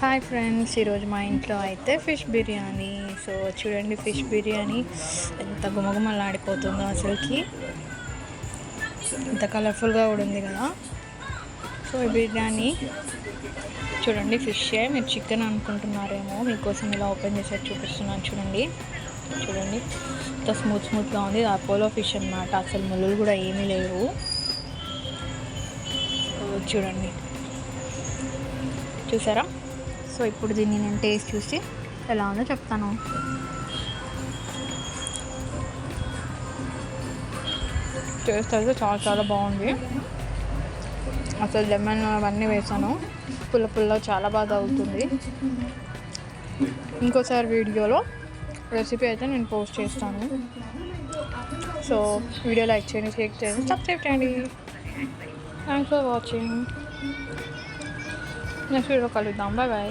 Hi friends ఈరోజు మా ఇంట్లో అయితే ఫిష్ బిర్యానీ. సో చూడండి ఫిష్ బిర్యానీ ఎంత గుమగుమలాడిపోతుందో అసలుకి. ఎంత కలర్ఫుల్గా కూడా ఉంది కదా. సో ఈ బిర్యానీ చూడండి ఫిష్ మీరు చికెన్ అనుకుంటున్నారేమో మీకోసం ఇలా ఓపెన్ చేసి చూపిస్తున్నాను చూడండి. చూడండి ఎంత స్మూత్ స్మూత్గా ఉంది. అపోలో ఫిష్ అన్నమాట. అసలు ముళ్ళు కూడా ఏమీ లేవు. చూడండి. చూసారా? సో ఇప్పుడు దీన్ని నేను టేస్ట్ చూసి ఎలా ఉందో చెప్తాను. టేస్ట్ అయితే చాలా చాలా బాగుంది. అసలు లెమన్ అవన్నీ వేసాను. పుల్ల పుల్ల చాలా బాగా అవుతుంది ఇంకోసారి వీడియోలో రెసిపీ అయితే నేను పోస్ట్ చేస్తాను. సో వీడియో లైక్ చేయండి షేర్ చేయండి సబ్స్క్రైబ్ చేయండి. Thanks for watching next video కలుద్దాం. Bye bye